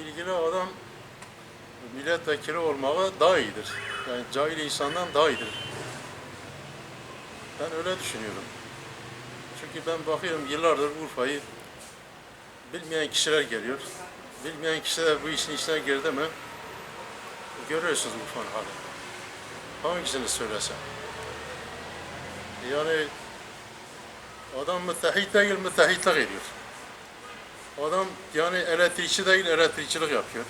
bilgili adam milletvekili olmağı daha iyidir. Yani cahil insandan daha iyidir. Ben öyle düşünüyorum. Çünkü ben bakıyorum yıllardır Urfa'yı bilmeyen kişiler geliyor. Bilmeyen kişiler bu işin içine girdi mi görüyorsunuz Urfa'nın hali. Hangisini söylesem. Yani adam müteahhit değil, müteahhitlik ediyor. Adam yani elektrikçi değil, elektrikçilik yapıyor.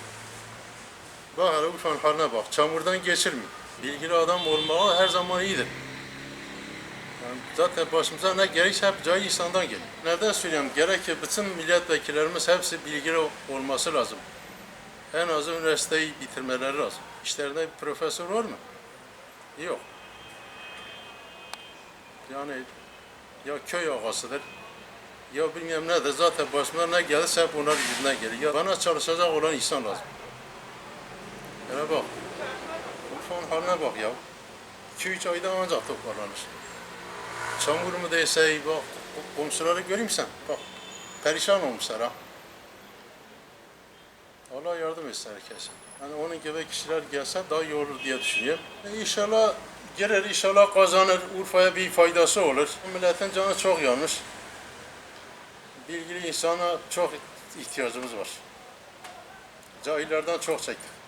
Bak hele Urfa'nın haline bak, çamurdan geçirmiyor. Bilgili adam olmağı her zaman iyidir. Yani zaten başımıza ne gerekse hep cahil insandan geliyor. Neden söylüyorum? Gerek ki bütün milletvekillerimiz hepsi bilgili olması lazım. En azı üniversiteyi bitirmeleri lazım. İşlerinde bir profesör var mı? Yok. Yani ya köy ağasıdır, ya bilmem nedir. Zaten başıma ne gelirse hep onlar yüzünden gelir. Ya bana çalışacak olan insan lazım. Hele bak, Urfa'nın haline bak ya. 2-3 ayda ancak toparlanır. Çamur mu değse bak, komşuları göreyim sen. Bak, perişan olmuşlar ha. Allah yardım etsin herkese. Hani onun gibi kişiler gelse daha iyi olur diye düşünüyorum. E inşallah girer, inşallah kazanır, Urfa'ya bir faydası olur. Milletin canı çok yanmış. Bilgili insana çok ihtiyacımız var. Cahillerden çok çektik.